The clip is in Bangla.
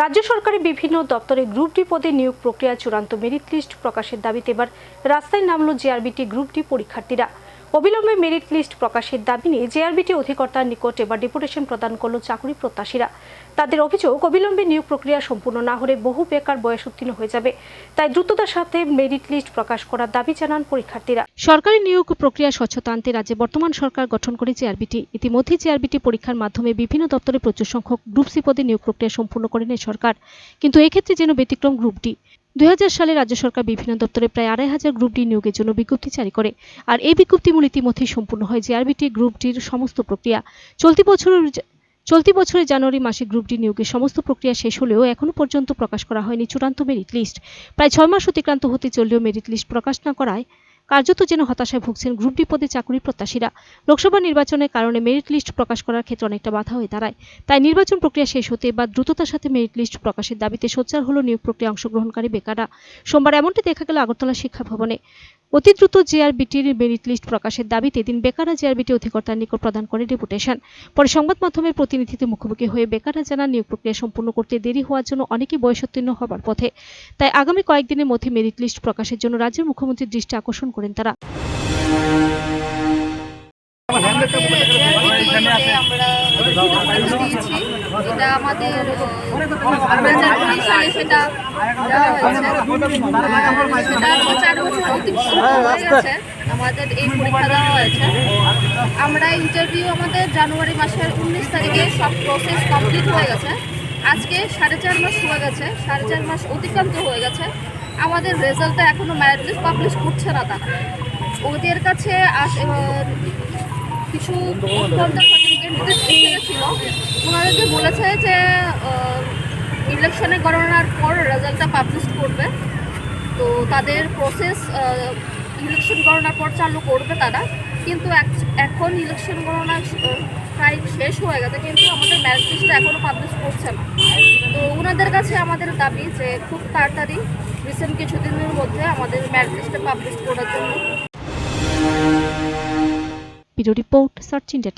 রাজ্য সরকারের বিভিন্ন দপ্তরে গ্রুপ ডি পদে নিয়োগ প্রক্রিয়া চূড়ান্ত মেরিট লিস্ট প্রকাশের দাবিতে এবার রাস্তায় নামলো জেআরবিটি গ্রুপ ডি পরীক্ষার্থীরা। অবিলম্বে মেরিট লিস্ট প্রকাশের দাবি নিয়ে জেআরবিটি অধিকর্তার নিকট এবার ডেপুটেশন প্রদান করল চাকরি প্রত্যাশীরা। তাদের অভিযোগ, অবিলম্বে নিয়োগ প্রক্রিয়া সম্পূর্ণ না হলে বহু বেকার বয়স উত্তীর্ণ হয়ে যাবে। তাই দ্রুততার সাথে মেরিট লিস্ট প্রকাশ করার দাবি জানান পরীক্ষার্থীরা। সরকারি নিয়োগ প্রক্রিয়া স্বচ্ছতা আনতে রাজ্যে বর্তমান সরকার গঠন করে জেআরবিটি ইতিমধ্যে জেআরবিটি পরীক্ষার মাধ্যমে বিভিন্ন দপ্তরে প্রচুর সংখ্যক গ্রুপ সি পদে নিয়োগ প্রক্রিয়া সম্পূর্ণ করে নেয় সরকার। কিন্তু এক্ষেত্রে যেন ব্যতিক্রম গ্রুপ ডি দুই হাজার সালে রাজ্য সরকার বিভিন্ন দপ্তরে প্রায় আড়াই হাজার গ্রুপ ডি নিয়োগের জন্য বিজ্ঞপ্তি জারি করে। আর এই বিজ্ঞপ্তিমূল ইতিমধ্যেই সম্পূর্ণ হয় জেআরবিটি গ্রুপ ডির সমস্ত প্রক্রিয়া। চলতি বছরের চলতি বছরের জানুয়ারি মাসে গ্রুপ ডি নিয়োগের সমস্ত প্রক্রিয়া শেষ হলেও এখনও পর্যন্ত প্রকাশ করা হয়নি চূড়ান্ত মেরিট লিস্ট প্রায় ছয় মাস অতিক্রান্ত হতে চললেও মেরিট লিস্ট প্রকাশ না করায় কার্যত যেন হতাশায় ভুগছেন গ্রুপ ডি পদে চাকরি প্রত্যাশীরা। লোকসভা নির্বাচনের কারণে মেরিট লিস্ট প্রকাশ করার ক্ষেত্রে অনেকটা বাধা হয়ে দাঁড়ায়। তাই নির্বাচন প্রক্রিয়া শেষ হতে বা দ্রুততার সাথে মেরিট লিস্ট প্রকাশের দাবিতে সোচ্চার হলো নিয়োগ প্রক্রিয়া অংশগ্রহণকারী বেকাররা। সোমবার এমনটি দেখা গেল আগরতলা শিক্ষা ভবনে। অতি দ্রুত জেআরবিটির মেরিট লিস্ট প্রকাশের দাবিতে দিন বেকাররা জেআরবিটি অধিকর্তার নিকট প্রদান করে ডেপুটেশন পরে সংবাদ মাধ্যমের প্রতিনিধিত্বে মুখোমুখি হয়ে বেকাররা জানান নিয়োগ প্রক্রিয়া সম্পূর্ণ করতে দেরি হওয়ার জন্য অনেকেই বয়সোত্তীর্ণ হবার পথে। তাই আগামী কয়েকদিনের মধ্যে মেরিট লিস্ট প্রকাশের জন্য রাজ্যের মুখ্যমন্ত্রীর দৃষ্টি আকর্ষণ করেন তারা। আমরা আমাদের সেটা হয়ে আমাদের এই পরীক্ষা দেওয়া হয়েছে। আমরা ইন্টারভিউ আমাদের জানুয়ারি মাসের উনিশ তারিখে সব প্রসেস কমপ্লিট হয়ে গেছে। আজকে সাড়ে চার মাস হয়ে গেছে। সাড়ে চার মাস অতিক্রান্ত হয়ে গেছে। আমাদের রেজাল্টটা এখনও ম্যারিট পাবলিশ করছে না তারা। ওদের কাছে কিছু ছিল ওনাদেরকে বলেছে যে ইলেকশনে গণনার পর রেজাল্টটা পাবলিশ করবে। তো তাদের প্রসেস ইলেকশন গণনার পর চালু করবে তারা। কিন্তু এখন ইলেকশন গণনা প্রায় শেষ হয়ে গেছে, কিন্তু আমাদের লিস্টটা এখনও পাবলিশ করছে না। তো ওনাদের কাছে আমাদের দাবি যে, খুব তাড়াতাড়ি রিসেন্ট কিছুদিনের মধ্যে আমাদের লিস্টটা পাবলিশ করার জন্য। Report, search India